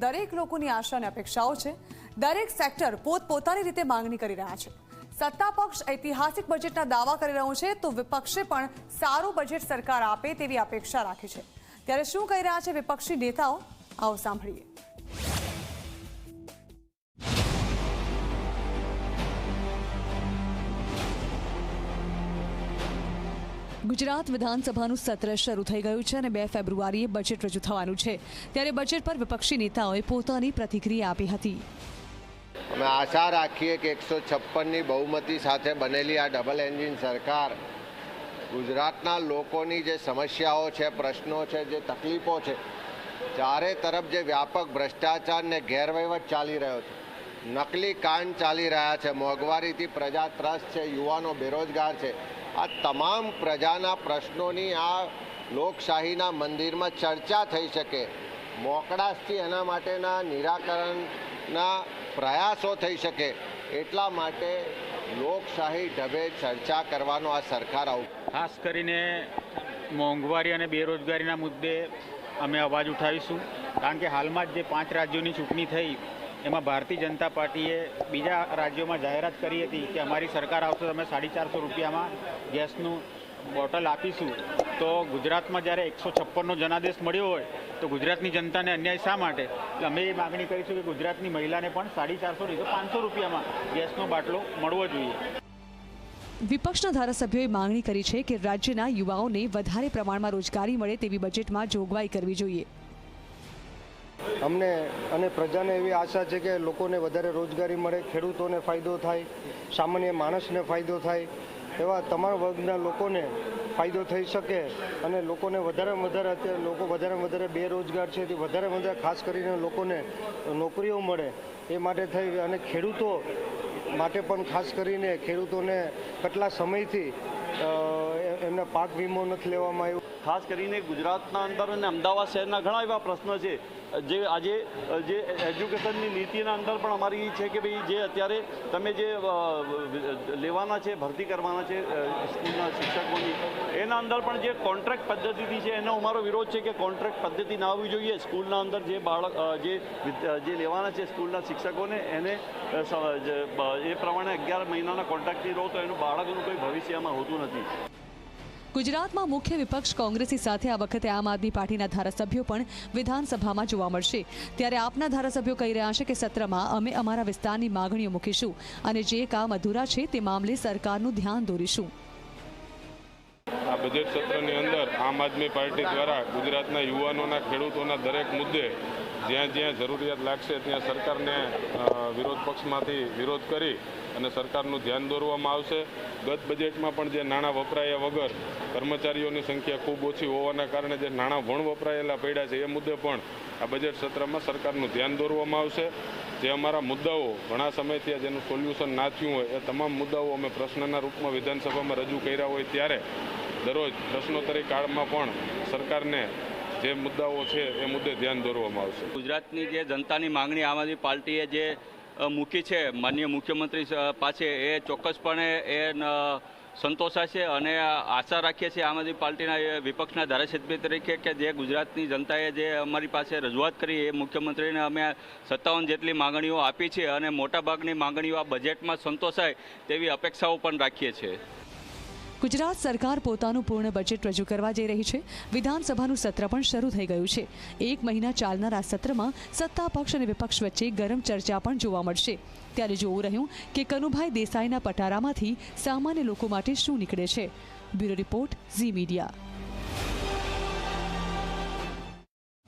દરેક લોકોની આશા અને અપેક્ષાઓ છે. દરેક સેક્ટર પોતપોતાની રીતે માંગણી કરી રહ્યા છે. સત્તા પક્ષ ઐતિહાસિક બજેટના દાવા કરી રહ્યો છે, તો વિપક્ષે પણ સારું બજેટ સરકાર આપે તેવી અપેક્ષા રાખી છે. ત્યારે શું કહી રહ્યા છે વિપક્ષી નેતાઓ? આવો સાંભળીએ. ગુજરાત વિધાનસભાનું સત્ર શરૂ થઈ ગયું છે અને બે ફેબ્રુઆરીએ બજેટ રજૂ થવાનું છે. ત્યારે બજેટ પર વિપક્ષી નેતાઓએ પોતાની પ્રતિક્રિયા આપી હતી. અમે આશા રાખીએ કે એકસો છપ્પનની બહુમતી સાથે બનેલી આ ડબલ એન્જિન સરકાર ગુજરાતના લોકોની જે સમસ્યાઓ છે, પ્રશ્નો છે, જે તકલીફો છે, ચારે તરફ જે વ્યાપક ભ્રષ્ટાચાર ને ગેરવહીવટ ચાલી રહ્યો છે. નકલી કાંડ ચાલી રહ્યા છે. મોંઘવારીથી પ્રજા ત્રસ્ત છે. યુવાનો બેરોજગાર છે. આ તમામ પ્રજાના પ્રશ્નોની આ લોકશાહીના મંદિરમાં ચર્ચા થઈ શકે. મોકળાશથી એના માટેના નિરાકરણના પ્રયાસો થઈ શકે. એટલા માટે લોકશાહી ઢબે ચર્ચા કરવાનો આ સરકાર આવું ખાસ કરીને મોંઘવારી અને બેરોજગારીના મુદ્દે અમે અવાજ ઉઠાવીશું. કારણ કે હાલમાં જ જે પાંચ રાજ્યોની ચૂંટણી થઈ એમાં ભારતીય જનતા પાર્ટીએ બીજા રાજ્યોમાં જાહેરાત કરી હતી કે અમારી સરકાર આવશે, અમે સાડી ચારસો રૂપિયામાં ગેસનું બોટલ આપીશું. તો ગુજરાતમાં જ્યારે એકસો છપ્પનનો જનાદેશ મળ્યો હોય, તો ગુજરાતની જનતાને અન્યાય શા માટે? એટલે અમે એ માગણી કરીશું કે ગુજરાતની મહિલાને પણ સાડી ચારસો નહીં તો પાંચસો રૂપિયામાં ગેસનો બાટલો મળવો જોઈએ. વિપક્ષના ધારાસભ્યોએ માંગણી કરી છે કે રાજ્યના યુવાઓને વધારે પ્રમાણમાં રોજગારી મળે તેવી બજેટમાં જોગવાઈ કરવી જોઈએ. અમને અને પ્રજાને એવી આશા છે કે લોકોને વધારે રોજગારી મળે, ખેડૂતોને ફાયદો થાય, સામાન્ય માણસને ફાયદો થાય, એવા તમામ વર્ગના લોકોને ફાયદો થઈ શકે અને લોકોને વધારેમાં વધારે અત્યારે લોકો વધારેમાં વધારે બેરોજગાર છે તે વધારેમાં વધારે ખાસ કરીને લોકોને નોકરીઓ મળે એ માટે થઈ અને ખેડૂતો માટે પણ ખાસ કરીને ખેડૂતોને કેટલા સમયથી એમને પાક વીમો નથી લેવામાં આવ્યો. ખાસ કરીને ગુજરાતના અંદર અને અમદાવાદ શહેરના ઘણા એવા પ્રશ્નો છે. જે આજે, જે એજ્યુકેશનની નીતિના અંદર પણ અમારી એ છે કે ભાઈ જે અત્યારે તમે જે લેવાના છે, ભરતી કરવાના છે સ્કૂલના શિક્ષકોની, એના અંદર પણ જે કોન્ટ્રાક્ટ પદ્ધતિથી છે, એનો અમારો વિરોધ છે કે કોન્ટ્રાક્ટ પદ્ધતિ ના આવવી જોઈએ. સ્કૂલના અંદર જે બાળક જે જે લેવાના છે સ્કૂલના શિક્ષકોને, એને એ પ્રમાણે અગિયાર મહિનાના કોન્ટ્રાક્ટથી રહો તો એનું બાળકનું કોઈ ભવિષ્યમાં હોતું નથી. ગુજરાતમાં મુખ્ય વિપક્ષ કોંગ્રેસી સાથે આ વખતે આમ આદમી પાર્ટીના ધારાસભ્યો પણ વિધાનસભામાં જોવા મળશે. ત્યારે આપના ધારાસભ્યો કહી રહ્યા છે કે સત્રમાં અમે અમારા વિસ્તારની માગણીઓ મૂકીશું અને જે કામ અધૂરા છે તે મામલે સરકારનું ધ્યાન દોરીશું. બજેટ સત્રની અંદર આમ આદમી પાર્ટી દ્વારા ગુજરાતના યુવાનોના, ખેડૂતોના દરેક મુદ્દે જ્યાં જ્યાં જરૂરિયાત લાગશે ત્યાં સરકારને વિરોધ પક્ષમાંથી વિરોધ કરી અને સરકારનું ધ્યાન દોરવામાં આવશે. ગત બજેટમાં પણ જે નાણાં વપરાયા વગર કર્મચારીઓની સંખ્યા ખૂબ ઓછી હોવાના કારણે જે નાણાં વણ વપરાયેલા પડ્યા છે, એ મુદ્દે પણ આ બજેટ સત્રમાં સરકારનું ધ્યાન દોરવામાં આવશે. જે અમારા મુદ્દાઓ ઘણા સમયથી જેનું સોલ્યુશન ના થયું હોય, એ તમામ મુદ્દાઓ અમે પ્રશ્નના રૂપમાં વિધાનસભામાં રજૂ કર્યા હોય ત્યારે દરરોજ પ્રશ્નોત્તરી કાળમાં પણ સરકારને જે મુદ્દાઓ છે એ મુદ્દે ધ્યાન દોરવામાં આવશે. ગુજરાતની જે જનતાની માંગણી આમ આદમી પાર્ટીએ જે મૂકી છે, માનનીય મુખ્યમંત્રી પાસે એ ચોક્કસપણે એ સંતોષાશે અને આશા રાખીએ છીએ આમ આદમી પાર્ટીના વિપક્ષના ધારાસભ્ય તરીકે કે જે ગુજરાતની જનતાએ જે અમારી પાસે રજૂઆત કરી એ મુખ્યમંત્રીને અમે સત્તાવન જેટલી માગણીઓ આપી છે અને મોટાભાગની માંગણીઓ આ બજેટમાં સંતોષાય તેવી અપેક્ષાઓ પણ રાખીએ છીએ. ગુજરાત સરકાર પોતાનું પૂર્ણ બજેટ રજૂ કરવા જઈ રહી છે. વિધાનસભાનું સત્ર પણ શરૂ થઈ ગયું છે. એક મહિના ચાલનાર આ સત્રમાં સત્તા પક્ષ અને વિપક્ષ વચ્ચે ગરમ ચર્ચા પણ જોવા મળશે. ત્યારે જોવું રહ્યું કે કનુભાઈ દેસાઈના પટારામાંથી સામાન્ય લોકો માટે શું નીકળે છે. Bureau report Zee media.